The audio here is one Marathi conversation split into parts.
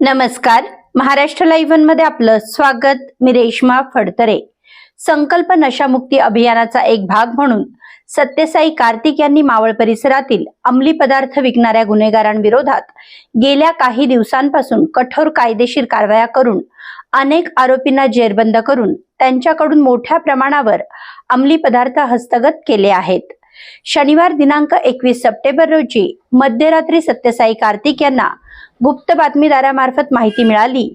नमस्कार. महाराष्ट्र लाईव्हमध्ये आपलं स्वागत. मी रेश्मा फडतरे. संकल्प नशामुक्ती अभियानाचा एक भाग म्हणून सत्यसाई कार्तिक यांनी मावळ परिसरातील अंमली पदार्थ विकणाऱ्या गुन्हेगारांविरोधात गेल्या काही दिवसांपासून कठोर कायदेशीर कारवाया करून अनेक आरोपींना जेरबंद करून त्यांच्याकडून मोठ्या प्रमाणावर अंमली पदार्थ हस्तगत केले आहेत. शनिवार दिनांक एकवीस सप्टेंबर रोजी मध्यरात्री सत्यसाई कार्तिक यांना गुप्त बातमीदारामार्फत माहिती मिळाली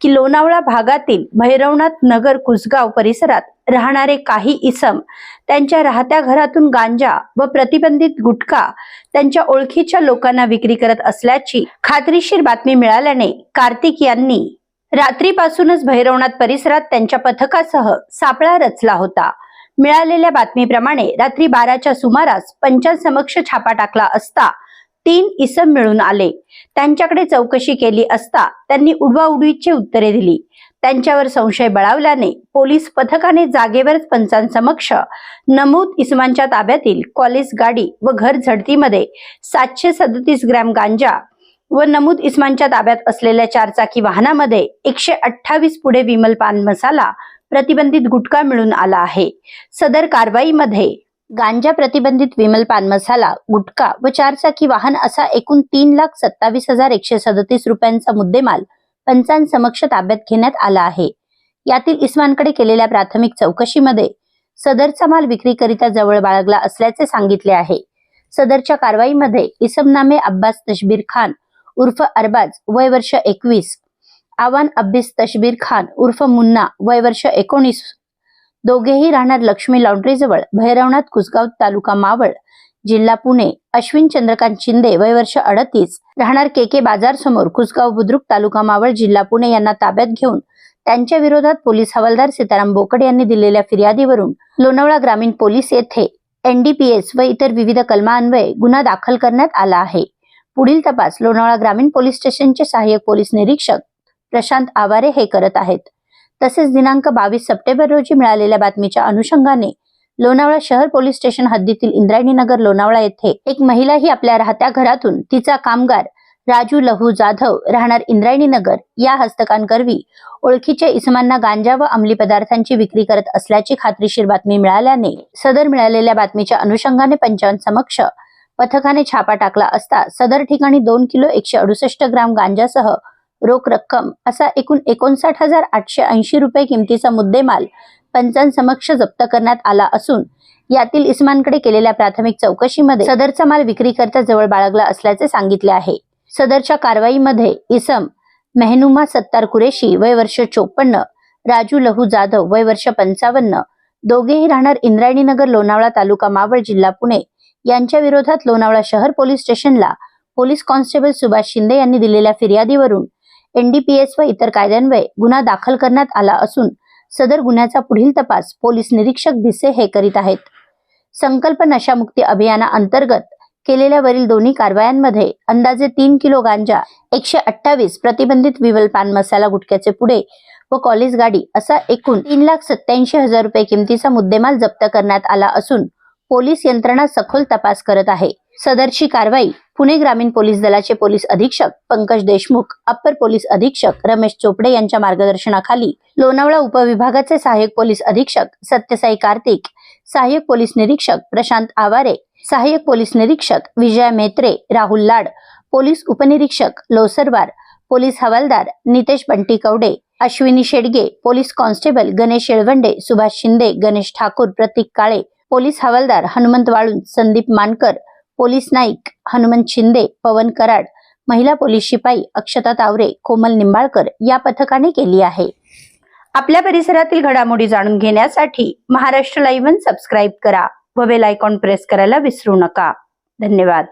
की लोणावळा भागातील भैरवनाथ नगर कुसगाव परिसरात राहणारे काही इसम त्यांच्या राहत्या घरातून गांजा व प्रतिबंधित गुटखा त्यांच्या ओळखीच्या लोकांना विक्री करत असल्याची खात्रीशीर बातमी मिळाल्याने कार्तिक यांनी रात्रीपासूनच भैरवनाथ परिसरात त्यांच्या पथकासह सापळा रचला होता. मिळालेल्या बातमीप्रमाणे रात्री बाराच्या सुमारास पंचांसमक्ष छापा टाकला असता तीन इसम मिळून आले. त्यांच्याकडे चौकशी केली असता त्यांनी उडवाउडवीचे उत्तरे दिली. त्यांच्यावर संशय बळावल्याने पोलीस पथकाने जागेवरच पंचांसमक्ष नमूद इसमांच्या ताब्यातील कॉलेज गाडी व घर झडतीमध्ये सातशे सदतीस ग्रॅम गांजा व नमूद इस्मानच्या ताब्यात असलेल्या चारचाकी वाहनामध्ये एकशे अठ्ठावीस पुढे विमल पान मसाला प्रतिबंधित गुटखा मिळून आला आहे. सदर कारवाईमध्ये गांजा प्रतिबंधित विमल पान मसाला गुटखा व चारचाकी वाहन असा एकूण तीन लाख सत्तावीस हजार एकशे सदतीस रुपयांचा मुद्देमाल पंचांसमक्ष ताब्यात घेण्यात आला आहे. यातील इस्मानकडे केलेल्या प्राथमिक चौकशीमध्ये सदरचा माल विक्रीकरिता जवळ बाळगला असल्याचे सांगितले आहे. सदरच्या कारवाईमध्ये इसमनामे अब्बास तशबीर खान उर्फ अरबाज वय वर्ष एकवीस आवान अब्बिस तशबीर खान उर्फ मुन्ना वय वर्ष एकोणीस. दोघेही राहणार लक्ष्मी लॉन्ड्री जवळ भैरवनाथ कुसगाव तालुका मावळ जिल्हा पुणे. अश्विन चंद्रकांत शिंदे वय वर्ष अडतीस राहणार के के बाजार समोर कुसगाव बुद्रुक तालुका मावळ जिल्हा पुणे यांना ताब्यात घेऊन त्यांच्या विरोधात पोलीस हवालदार सीताराम बोकड यांनी दिलेल्या फिर्यादीवरून लोणावळा ग्रामीण पोलीस येथे एनडीपीएस व इतर विविध कलमान्वये गुन्हा दाखल करण्यात आला आहे. पुढील तपास लोणावळा ग्रामीण पोलीस स्टेशनचे सहाय्यक पोलीस निरीक्षक प्रशांत आवारे हे करत आहेत. तसेच दिनांक बावीस सप्टेंबर रोजी मिळालेल्या बातमीच्या अनुषंगाने लोणावळा शहर पोलीस स्टेशन हद्दीतील इंद्रायणी नगर लोणावळा येथे एक महिला ही आपल्या राहत्या घरातून तिचा कामगार राजू लहू जाधव राहणार इंद्रायणी नगर या हस्तकांकरवी ओळखीच्या इसमांना गांजा व अंमली पदार्थांची विक्री करत असल्याची खात्रीशीर बातमी मिळाल्याने सदर मिळालेल्या बातमीच्या अनुषंगाने पंचांसमक्ष पथकाने छापा टाकला असता सदर ठिकाणी दोन किलो एकशे अडुसष्ट ग्राम गांजासह रोख रक्कम असा एकूण एकोणसाठ हजार आठशे ऐंशी रुपये किमतीचा मुद्देमाल पंचांसमक्ष जप्त करण्यात आला असून यातील इस्मानकडे केलेल्या प्राथमिक चौकशीमध्ये सदरचा माल विक्रीकरता जवळ बाळगला असल्याचे सांगितले आहे. सदरच्या कारवाईमध्ये इसम मेहनुमा सत्तार कुरेशी वय वर्ष चोपन्न राजू लहू जाधव वय वर्ष पंचावन्न दोघेही राहणार इंद्रायणी नगर लोणावळा तालुका मावळ जिल्हा पुणे यांच्या विरोधात लोणावळा शहर पोलीस स्टेशनला पोलीस कॉन्स्टेबल सुभाष शिंदे यांनी दिलेल्या फिर्यादीवरून एनडीपीएस व इतर कायद्यान्वये गुन्हा दाखल करण्यात आला असून सदर गुन्ह्याचा पुढील तपास पोलीस निरीक्षक भिसे हे करीत आहेत. संकल्प नशामुक्ती अभियानाअंतर्गत केलेल्या वरील दोन्ही कारवायांमध्ये अंदाजे तीन किलो गांजा एकशे अठ्ठावीस प्रतिबंधित विवल पान मसाला गुटख्याचे पुढे व कॉलेज गाडी असा एकूण तीन लाख सत्याऐंशी हजार रुपये किमतीचा मुद्देमाल जप्त करण्यात आला असून पोलीस यंत्रणा सखोल तपास करत आहे. सदरची कारवाई पुणे ग्रामीण पोलीस दलाचे पोलीस अधीक्षक पंकज देशमुख अप्पर पोलीस अधीक्षक रमेश चोपडे यांच्या मार्गदर्शनाखाली लोणावळा उपविभागाचे सहाय्यक पोलीस अधीक्षक सत्यसाई कार्तिक सहाय्यक पोलीस निरीक्षक प्रशांत आवारे सहाय्यक पोलीस निरीक्षक विजया मेत्रे राहुल लाड पोलीस उपनिरीक्षक लोसरवार पोलीस हवालदार Nitesh Bunty Kawade Ashwini Shedge police constable Ganesh Yelwande Subhash Shinde Ganesh Thakur Pratik Kale police हवालदार हनुमंत वाळून संदीप मानकर पोलीस नाईक हनुमंत शिंदे पवन कराड महिला पोलीस शिपाई अक्षता तावरे कोमल निंबाळकर या पथकाने केली आहे. आपल्या परिसरातील घडामोडी जाणून घेण्यासाठी महाराष्ट्र लाईव्ह सबस्क्राईब करा व बेल आयकॉन प्रेस करायला विसरू नका. धन्यवाद.